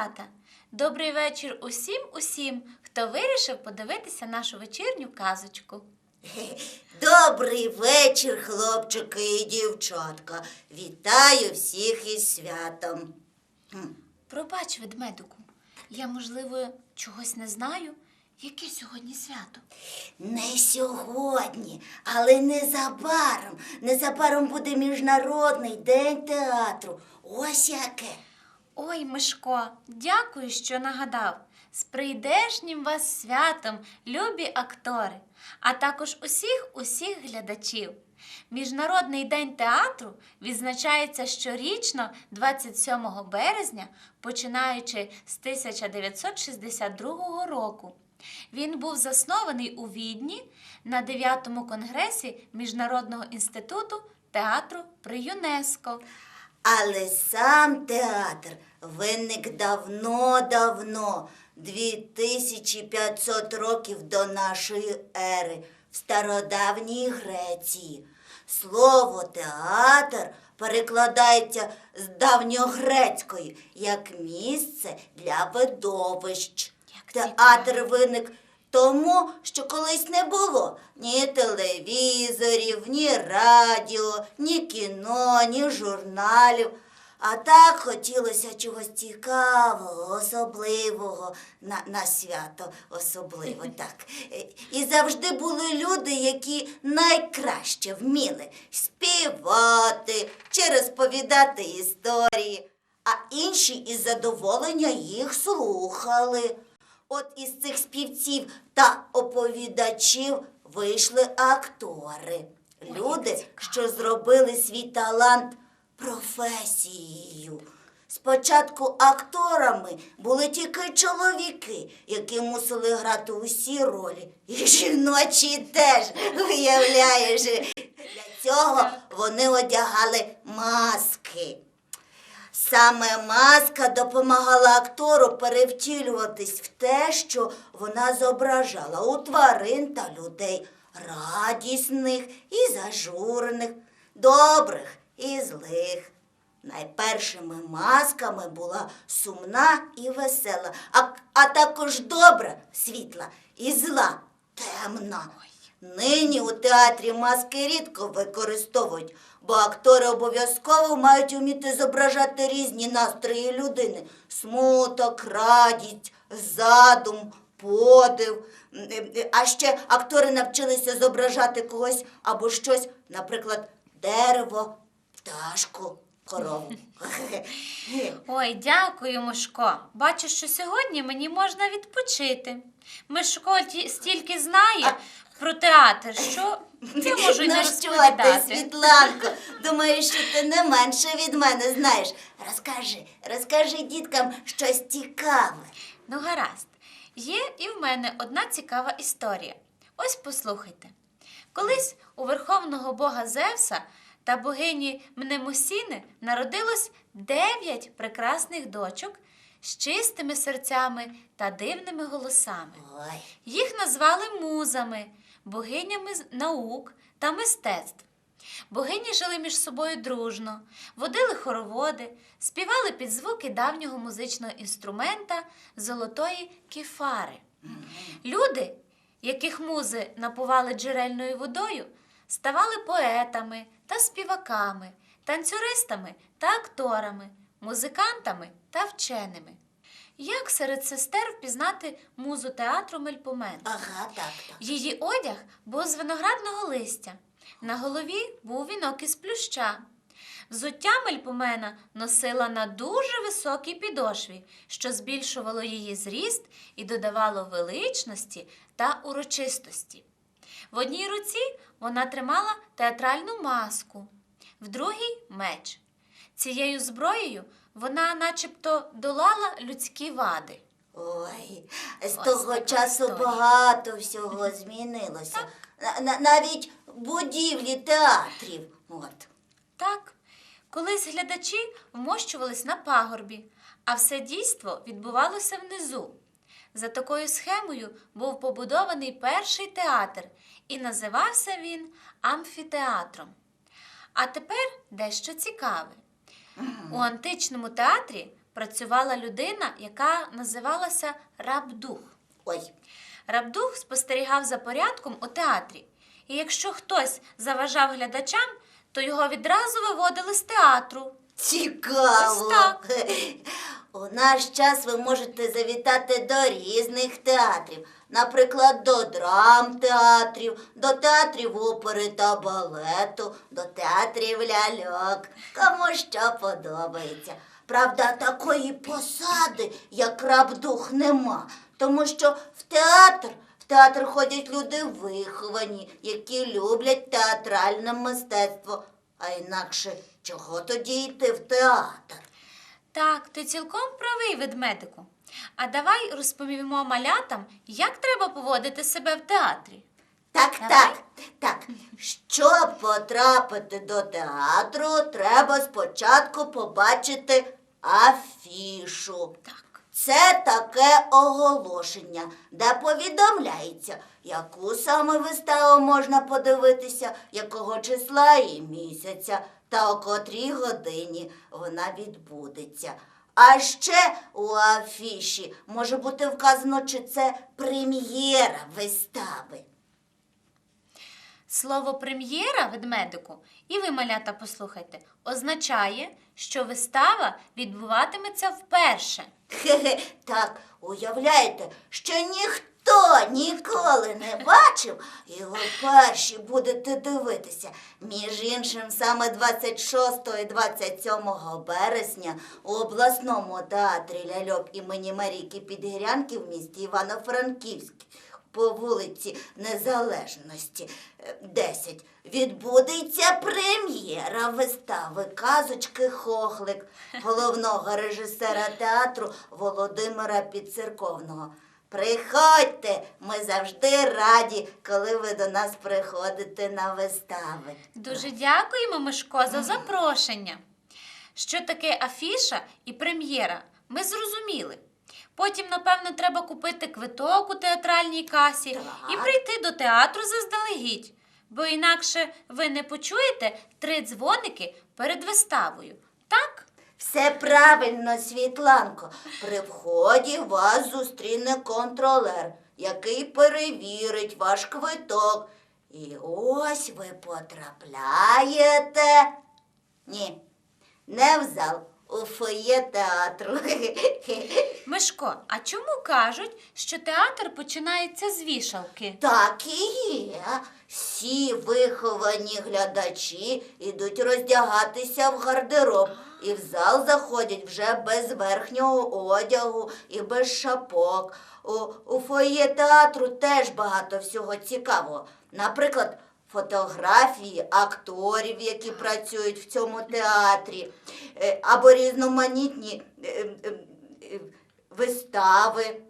малята! Добрий вечір усім усім, хто вирішив подивитися нашу вечірню казочку. Добрий вечір, хлопчики і дівчатка. Вітаю всіх із святом. Пробач, ведмедику, я, можливо, чогось не знаю. Яке сьогодні свято? Не сьогодні, але незабаром. Незабаром буде Міжнародний день театру. Ось яке. Ой, Мишко, дякую, що нагадав. З прийдешнім вас святом, любі актори, а також усіх усіх глядачів. Міжнародний день театру відзначається щорічно 27 березня, починаючи з 1962 року. Він був заснований у Відні на 9-му конгресі Міжнародного інституту театру при ЮНЕСКО. Але сам театр виник давно-давно, 2500 років до нашої ери, в стародавній Греції. Слово театр перекладається з давньогрецької як місце для видовищ. Як Театр виник тому, що колись не було ні телевізорів, ні радіо, ні кіно, ні журналів. А так хотілося чогось цікавого, особливого на, на свято особливо так. І завжди були люди, які найкраще вміли співати чи розповідати історії, а інші із задоволення їх слухали. От із цих співців та оповідачів вийшли актори. Люди, що зробили свій талант професією. Спочатку акторами були тільки чоловіки, які мусили грати усі ролі. І жіночі теж, виявляєш. Для цього вони одягали маски. Саме маска допомагала актору перевтілюватись в те, що вона зображала у тварин та людей, радісних і зажурених, добрих і злих. Найпершими масками була сумна і весела, а, а також добра, світла і зла, темна. Нині у театрі маски рідко використовують, бо актори обов'язково мають вміти зображати різні настрої людини: смуток, радість, задум, подив. А ще актори навчилися зображати когось або щось, наприклад, дерево, пташку, корову. Ой, дякую, Мишко. Бачу, що сьогодні мені можна відпочити. Мишко ті- стільки знає про театр, що я можу не ну що ти, розповідати. Світланко, думаю, що ти не менше від мене знаєш. Розкажи, розкажи діткам щось цікаве. Ну, гаразд. Є і в мене одна цікава історія. Ось послухайте. Колись у верховного бога Зевса та богині Мнемосіни народилось дев'ять прекрасних дочок з чистими серцями та дивними голосами. Ой, Їх назвали музами, богинями наук та мистецтв. Богині жили між собою дружно, водили хороводи, співали під звуки давнього музичного інструмента золотої кефари. Люди, яких музи напували джерельною водою, ставали поетами та співаками, танцюристами та акторами, музикантами та вченими. Як серед сестер впізнати музу театру Мельпомен? ага, так, так. Її одяг був з виноградного листя. На голові був вінок із плюща. Взуття Мельпомена носила на дуже високій підошві, що збільшувало її зріст і додавало величності та урочистості. В одній руці вона тримала театральну маску, в другій меч. Цією зброєю вона начебто долала людські вади. Ой, з Ось того така часу історія. багато всього змінилося. На- на- навіть будівлі театрів. От. Так, колись глядачі вмощувались на пагорбі, а все дійство відбувалося внизу. За такою схемою був побудований перший театр, і називався він амфітеатром. А тепер дещо цікаве. У античному театрі працювала людина, яка називалася Рабдух. Ой, Рабдух спостерігав за порядком у театрі, і якщо хтось заважав глядачам, то його відразу виводили з театру. цікаво. Ось так. У наш час ви можете завітати до різних театрів, наприклад, до драмтеатрів, до театрів опери та балету, до театрів ляльок. Кому що подобається. Правда, такої посади, як рабдух, нема, тому що в театр. В театр ходять люди виховані, які люблять театральне мистецтво. А інакше чого тоді йти в театр? Так, ти цілком правий, ведмедику. А давай розповімо малятам, як треба поводити себе в театрі. Так, Давай. так, так. Щоб потрапити до театру, треба спочатку побачити афішу. Так. Це таке оголошення, де повідомляється, яку саме виставу можна подивитися, якого числа і місяця, та о котрій годині вона відбудеться. А ще у афіші може бути вказано, чи це прем'єра вистави. Слово прем'єра ведмедику, і ви, малята, послухайте, означає, що вистава відбуватиметься вперше. Хе-хе, так, уявляєте, що ніхто ніколи не бачив, і ви перші будете дивитися. Між іншим, саме 26 і 27 березня у обласному театрі ляльок імені Марійки Підгірянки в місті Івано-Франківськ по вулиці Незалежності е, 10 відбудеться прем'єра вистави казочки Хохлик головного режисера театру Володимира Підцерковного. Приходьте, ми завжди раді, коли ви до нас приходите на вистави. Дуже дякуємо, Мишко, за запрошення. Що таке афіша і прем'єра, ми зрозуміли. Потім, напевно, треба купити квиток у театральній касі і прийти до театру заздалегідь, бо інакше ви не почуєте три дзвоники перед виставою. Все правильно, Світланко. При вході вас зустріне контролер, який перевірить ваш квиток. І ось ви потрапляєте. Ні, не в зал, у фоє театру. Мишко, а чому кажуть, що театр починається з вішалки? Так і є. Всі виховані глядачі ідуть роздягатися в гардероб і в зал заходять вже без верхнього одягу і без шапок. У, у фоє театру теж багато всього цікавого. Наприклад, фотографії акторів, які працюють в цьому театрі, е, або різноманітні е, е, вистави,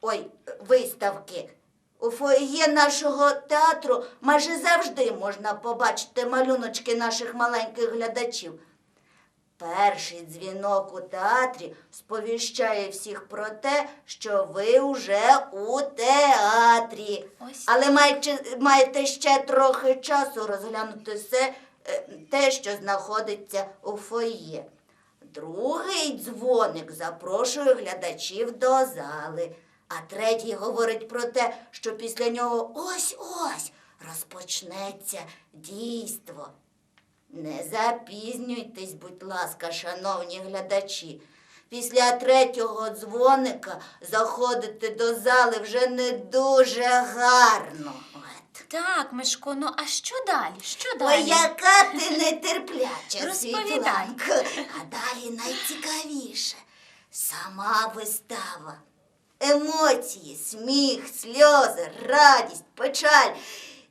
ой, виставки. У фоє нашого театру майже завжди можна побачити малюночки наших маленьких глядачів. Перший дзвінок у театрі сповіщає всіх про те, що ви вже у театрі. Ось. Але маєте, маєте ще трохи часу розглянути все е, те, що знаходиться у фоє. Другий дзвоник запрошує глядачів до зали, а третій говорить про те, що після нього ось-ось розпочнеться дійство. Не запізнюйтесь, будь ласка, шановні глядачі. Після третього дзвоника заходити до зали вже не дуже гарно. Так, Мишко, ну а що далі? Що далі? Ой, яка ти нетерпляча, Розповідай. Світланко. А далі найцікавіше. Сама вистава. Емоції, сміх, сльози, радість, печаль,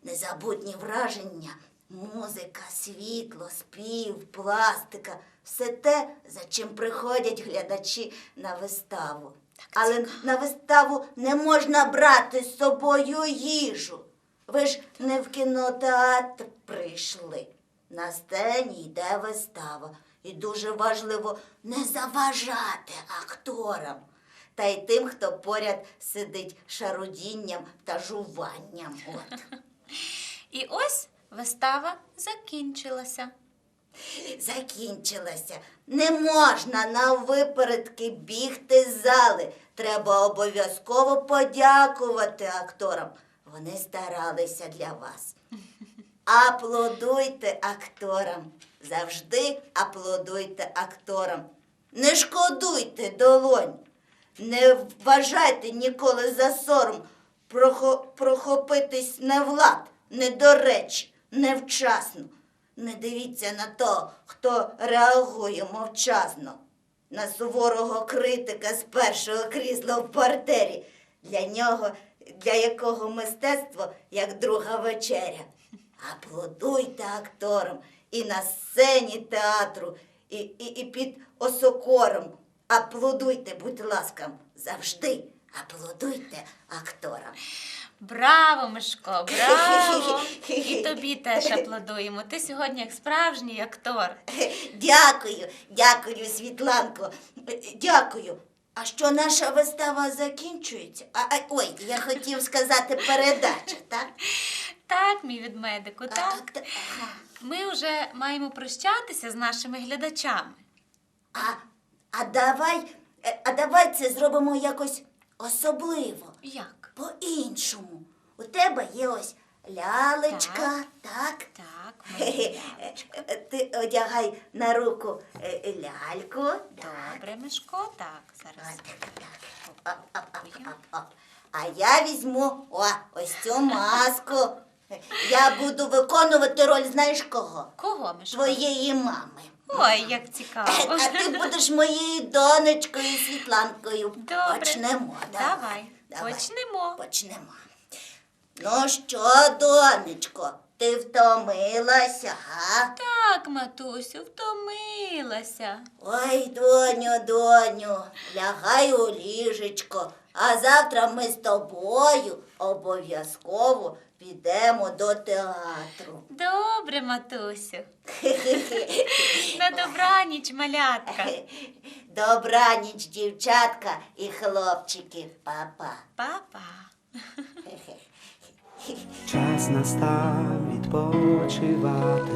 незабутні враження, музика, світло, спів, пластика все те, за чим приходять глядачі на виставу. Але на виставу не можна брати з собою їжу. Ви ж не в кінотеатр прийшли. На сцені йде вистава. І дуже важливо не заважати акторам та й тим, хто поряд сидить шарудінням та жуванням. От. І ось вистава закінчилася. Закінчилася. Не можна на випередки бігти з зали. Треба обов'язково подякувати акторам. Вони старалися для вас. Аплодуйте акторам. Завжди аплодуйте акторам. Не шкодуйте долонь. Не вважайте ніколи за сором прохопитись не влад, не до речі, невчасно. Не дивіться на того, хто реагує мовчазно, на суворого критика з першого крісла в партері, для нього, для якого мистецтво як друга вечеря. Аплодуйте акторам і на сцені театру, і, і, і під осокором. Аплодуйте, будь ласка, завжди аплодуйте акторам. Браво, Мишко, браво! І тобі теж аплодуємо. Ти сьогодні як справжній актор. Дякую, дякую, Світланко. Дякую. А що наша вистава закінчується? А, а, ой, я хотів сказати передача, так? Так, мій відмедику, так. Ага. Ми вже маємо прощатися з нашими глядачами. А, а давай, е, а давай це зробимо якось особливо. Як? По-іншому. У тебе є ось лялечка, так? Так, Ти одягай на руку е, ляльку. Так. Добре, Мишко, так, зараз. Оп, оп, оп, оп, оп. А я візьму о, ось цю маску. Я буду виконувати роль, знаєш кого? Кого, Мишко? Твоєї мами. Ой, як цікаво. А ти будеш моєю донечкою Світланкою. Добре. Почнемо. Давай, Давай. почнемо. Почнемо. Ну що, донечко, ти втомилася, га? Так, матусю, втомилася. Ой, доню, доню, лягай у ліжечко, а завтра ми з тобою обов'язково підемо до театру. Добре, матусю. На добраніч, малятка. Добраніч, дівчатка і хлопчики, папа. Папа. Час настав відпочивати,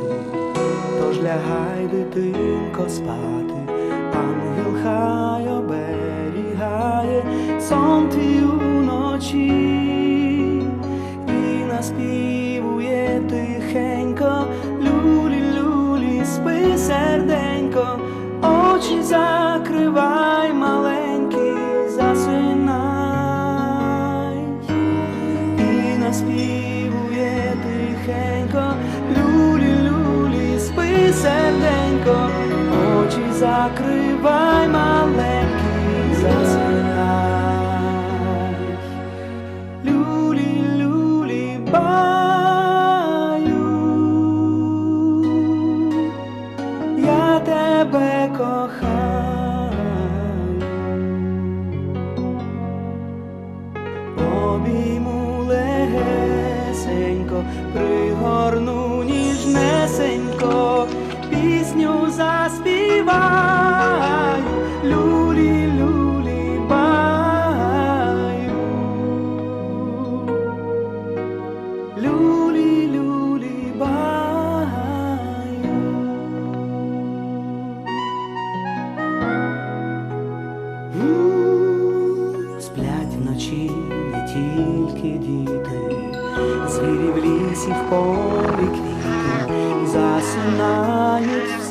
тож лягай, дитинко, спати, ангел хай оберігає сон твій уночі і тихенько, люлі, люлі, спи серденько, очі закривай маленький, засинай. І наспівує тихенько, люлі, люлі, спи серденько, очі закривай маленький, засинай. Ніжнесенько, пісню заспіваю,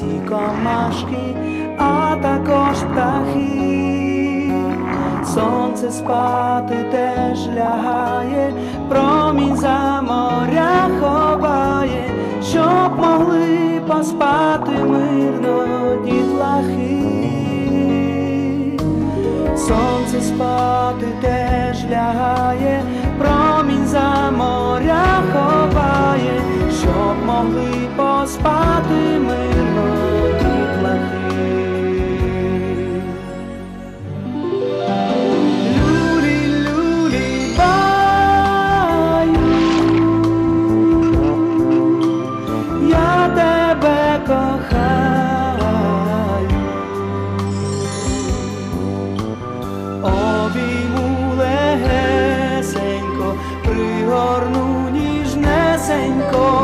засинають комашки, а також птахи. Сонце спати теж лягає, промінь за моря ховає, щоб могли поспати мирно дітлахи. Сонце спати теж лягає, промінь за моря ховає, щоб могли поспати ми encontrar.